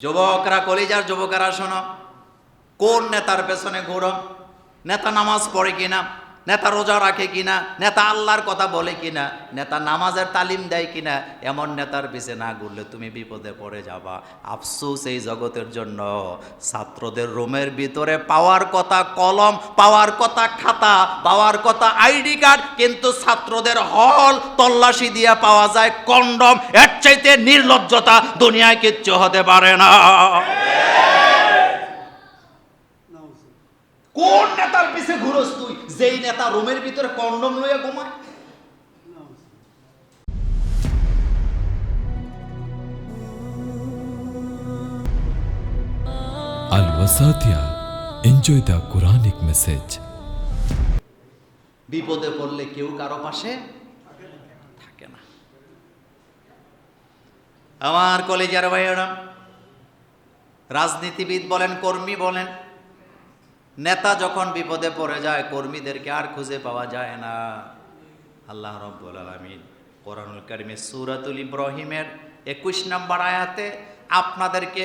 যুবকরা কলিজার যুবকেরা শোনো কোন নেতার পেছনে ঘুরো? নেতা নামাজ পড়ে কিনা? নেতা রোজা রাখে কিনা, নেতা আল্লাহর কথা বলে কিনা, নেতা নামাজের তালিম দেয় কিনা, এমন নেতার পিছে না ঘুরলে তুমি বিপদে পড়ে যাবা। আফসোস এই জগতের জন্য। ছাত্রদের রুমের ভিতরে পাওয়ার কথা কলম, পাওয়ার কথা খাতা, পাওয়ার কথা আইডি কার্ড, কিন্তু ছাত্রদের হল তল্লাশি দিয়া পাওয়া যায় কন্ডম। এর চাইতে নির্লজ্জতা দুনিয়ায় কিচ্ছু হতে পারে না। কোন নেতার পিছে ঘুরস তুই যেই নেতা রুমের ভিতরে কন্ডম লইয়া ঘুমায় Al Wasatia. Enjoy the Quranic message. বিপদে পড়লে কেউ কারও পাশে থাকে না আমার কলেজের ভাইয়েরা রাজনীতিবিদ বলেন কর্মী বলেন নেতা যখন বিপদে পড়ে যায়, কর্মীদেরকে আর খুঁজে পাওয়া যায় না। আল্লাহ রব্বুল আলমিন কোরআনুল করিমে সুরাতুল ইব্রাহিমের একুশ নম্বর আয়াতে আপনাদেরকে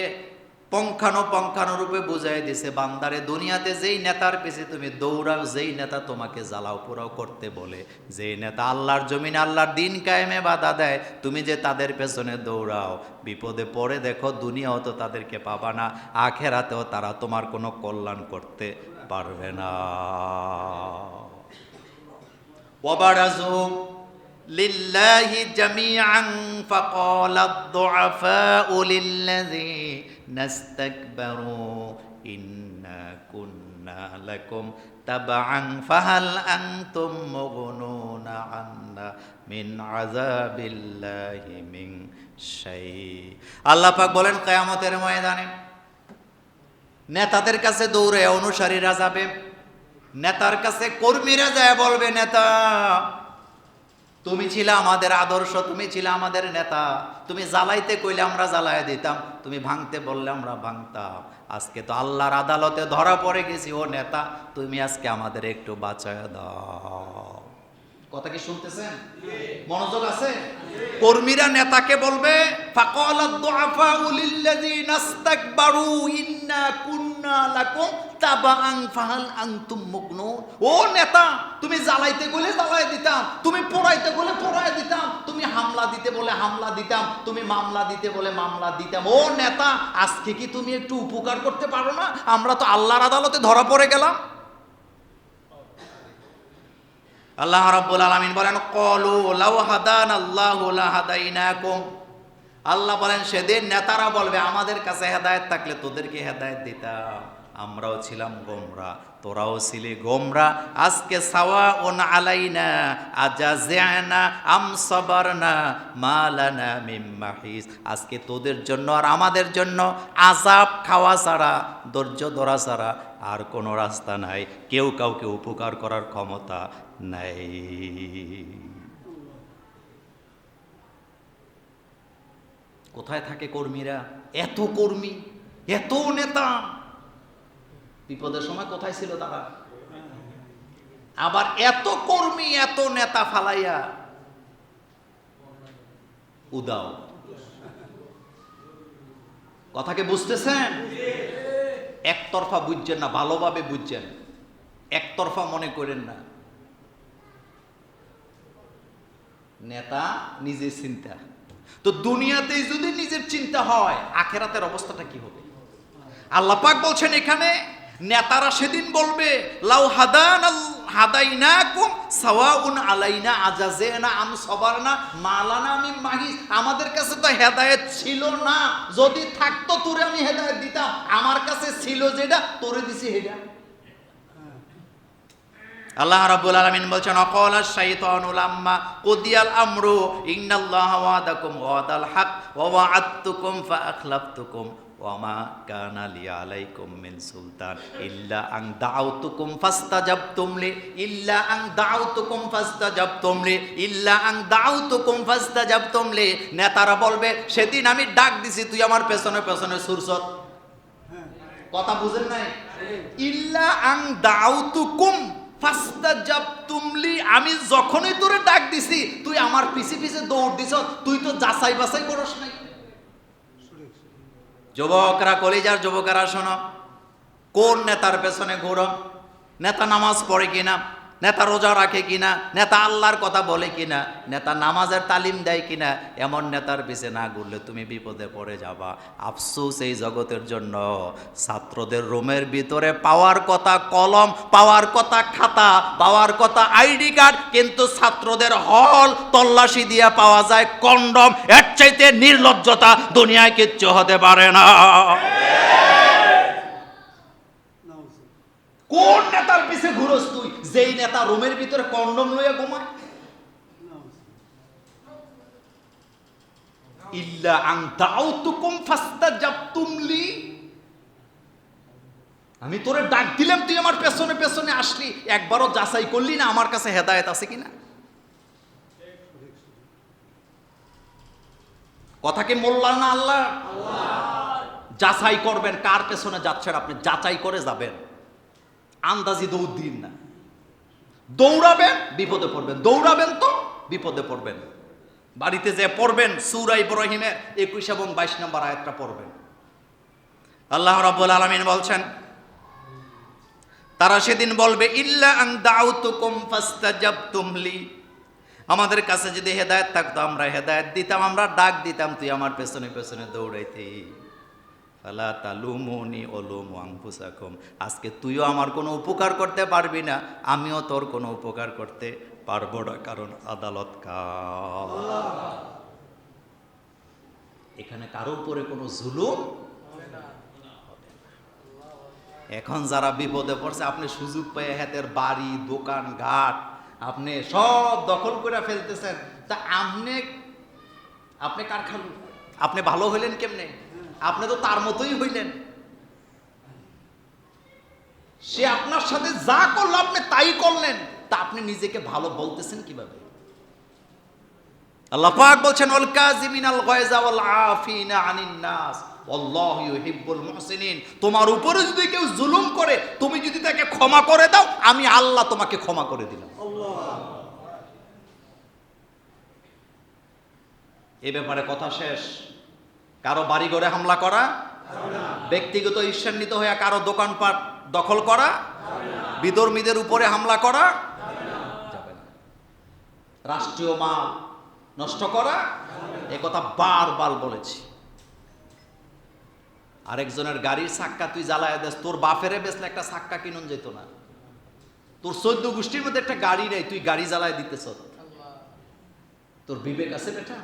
পঙ্খানো পঙ্খানো রূপে বুঝাই দিছে, বান্দারে, দুনিয়াতে যেই নেতার পেছে তুমি দৌড়াও, যেই নেতা তোমাকে জ্বালাও পোড়াও করতে বলে, যেই নেতা আল্লাহর জমিন আল্লাহর দিন কায়েমে বাধা দেয়, তুমি যে তাদের পেছনে দৌড়াও, বিপদে পড়ে দেখো দুনিয়াও তো তাদেরকে পাবা না, আখেরাতেও তারা তোমার কোনো কল্যাণ করতে পারবে না। لله جميعا فقال الضعفاء للذين استكبروا إنا كنا لكم تبعا فهل أنتم مغنون عنا من عذاب الله من شيء আল্লাহ পাক বলেন কিয়ামতের ময়দানে নেতাদের কাছে দৌড়ে অনুসারীরা যাবে নেতার কাছে কর্মীরা যায় বলবে নেতা তুমি ছিল আমাদের আদর্শ, তুমি ছিল আমাদের নেতা। তুমি জ্বালাইতে কইলে আমরা জ্বালাই দিতাম, তুমি ভাঙতে বললে আমরা ভাঙতাম। আজকে তো আল্লাহর আদালতে ধরা পড়ে গেছি, ও নেতা, তুমি আজকে আমাদের একটু বাঁচায় দাও। কথা কি শুনতেছেন? মনোযোগ আছে? কর্মীরা নেতাকে বলবে ও নেতা তুমি জ্বালাইতে গেলে জ্বালাই দিতাম তুমি পোড়াইতে গেলে পোড়াই দিতাম তুমি হামলা দিতে বলে হামলা দিতাম তুমি মামলা দিতে বলে মামলা দিতাম। ও নেতা আজকে কি তুমি একটু উপকার করতে পারো না? আমরা তো আল্লাহর আদালতে ধরা পড়ে গেলাম। আল্লাহ রাব্বুল আলামিন বলেন, কলু লাউ হাদান আল্লাহ লাহাদাইনাকুম। আল্লাহ বলেন, সেদিন নেতারা বলবে, আমাদের কাছে হেদায়েত থাকলে তোদেরকে হেদায়েত দিতাম। আমরাও ছিলাম গোমরা, তোরাও ছিলে গোমরা। আজকে সাওয়া ওন আলাইনা আজাজিয়ানা আম সাবারনা মালানা মিম মাহিস আজকে তোদের জন্য আর আমাদের জন্য আজাব খাওয়া ছাড়া, ধৈর্য ধরা ছাড়া আর কোনো রাস্তা নাই। কেউ কাউকে উপকার করার ক্ষমতা নাই। কোথায় থাকে কর্মীরা? এত কর্মী, এত নেতা। বিপদের সময় কোথায় ছিল তারা? আবার এত কর্মী, এত নেতা ফালাইয়া। উদাও। কথাকে বুঝতেছেন? একতরফা বুঝছেন না, ভালোভাবে বুঝছেন। একতরফা মনে করেন না। নেতা নিজের চিন্তা। তো দুনিয়াতেই যদি নিজের চিন্তা হয়, আখেরাতের অবস্থাটা কি হবে? আল্লাহ পাক বলছেন এখানে, নেতারা সেদিন বলবে, লাউ হাদান হাদাইনাকুম সাওয়াউন আলাইনা আজাজেনা আম সবারনা মালানা আমি মাহিস। আমাদের কাছে তো হেদায়েত ছিল না। যদি থাকতো তোরে আমি হেদায়েত দিতাম। আমার কাছে ছিল যেটা, তোরে দিছি হেডা আল্লাহ রাব্বুল আলামিন বলছেন অকল শাইতানু লাম্মা কুদিয়াল আমরু ইন্নাল্লাহা ওয়াদাকুম ওয়াদাল হক ওয়া ওয়া'আদতুকুম ফাআখলাফতুকুম ওয়ামা কানা লি আলাইকুম মিন সুলতান ইল্লা আন দাউতুকুম ফাস্তাজাবতুম লি ইল্লা আন দাউতুকুম ফাস্তাজাবতুম লি ইল্লা আন দাউতুকুম ফাস্তাজাবতুম লি। নেতারা বলবে সেদিন আমি ডাক দিছি তুই আমার পেছনে পেছনে সুরসত। কথা বুঝেন নাই? ইল্লা আং দাউতুকুম ফাস্তাজাবতুমলি আমি যখনই তোরে ডাক দিছি, তুই আমার পিছে পিছে দৌড় দিছ, তুই তো যাচাই বাছাই করস নাই। যুবকরা কলেজার যুবকরা শোনো, কোন নেতার পেছনে ঘোরো? নেতা নামাজ পড়ে কিনা? নেতা রোজা রাখে কিনা, নেতা আল্লাহর কথা বলে কিনা, নেতা নামাজের তালিম দেয় কিনা, এমন নেতার পিছে না ঘুরলে তুমি বিপদে পড়ে যাবা। আফসোস এই জগতের জন্য। ছাত্রদের রুমের ভিতরে পাওয়ার কথা কলম, পাওয়ার কথা খাতা, পাওয়ার কথা আইডি কার্ড, কিন্তু ছাত্রদের হল তল্লাশি দিয়া পাওয়া যায় কন্ডম। এর চাইতে নির্লজ্জতা দুনিয়ায় কিচ্ছু হতে পারে না। কোন নেতার পিছে ঘুরস তুই? যেই নেতা রুমের ভিতরে কন্ডম লইয়া ঘুমায়। ইল্লা আন দাউতুকুম ফাস্তাজাবতুম লি। আমি তোরে ডাক দিলাম, তুই আমার পেছনে পেছনে আসলি। একবারও যাচাই করলি না, আমার কাছে হেদায়েত আছে কিনা? কথা কি মোল্লা না আল্লাহ? যাচাই করবেন, কার পেছনে যাচ্ছেন আপনি? যাচাই করে যাবেন। আন্দাজি দৌড় দিন না। দৌড়াবেন, বিপদে পড়বেন। দৌড়াবেন তো, বিপদে পড়বেন। বাড়িতে যে পড়বেন, সুরা ইব্রাহিমের একুশ এবং বাইশ নম্বর আয়াতটা পড়বেন। আল্লাহ রাব্বুল আলামিন বলছেন, তারা সেদিন বলবে, ইল্লা আন দাউতুকুম ফাস্তাজাবতুম লি। আমাদের কাছে যদি হেদায়েত থাকতো, আমরা হেদায়েত দিতাম, আমরা ডাক দিতাম, তুই আমার পেছনে পেছনে দৌড়াইতে। তালুমুনি আজকে তুইও আমার কোনো উপকার করতে পারবি না, আমিও তোর কোনো উপকার করতে পারব না, কারণ আদালত এখানে কারও উপরে কোনো জুলুম এখন যারা বিপদে পড়ছে, আপনি সুযোগ পেয়ে হাতের বাড়ি, দোকান, ঘাট, আপনি সব দখল করে ফেলতেছেন। তা আপনি আপনি কার খালু? আপনি ভালো হইলেন কেমনে? আপনি তো তার মতোই হইলেন। সে আপনার সাথে যা করল আপনি তাই করলেন তা আপনি নিজেকে ভালো বলতেছেন কীভাবে? আল্লাহ পাক বলছেন ওয়াল কাযিমিনাল গায়জা ওয়াল আফিনা আনিন নাস। আল্লাহু ইউহিব্বুল মুহসিনিন। তোমার উপরে যদি কেউ জুলুম করে তুমি যদি তাকে ক্ষমা করে দাও আমি আল্লাহ তোমাকে ক্ষমা করে দিলাম। এ ব্যাপারে কথা শেষ। কারও বাড়ি ঘরে হামলা করা? ব্যক্তিগত ঈর্ষান্বিত হয়ে কারও দোকানপাট দখল করা? বিধর্মীদের উপরে হামলা করা? রাষ্ট্রীয় মাল নষ্ট করা? এ কথা বারবার বলেছি। আরেকজনের গাড়ির সাক্কা তুই জ্বালায় দেস, তোর বাপেরে বেসলে একটা সাক্কা কিনুন যেত না। তোর চোদ্দ গোষ্ঠীর মধ্যে একটা গাড়ি নেই, তুই গাড়ি জ্বালায় দিতেছ তোর বিবেক আছে বেটা?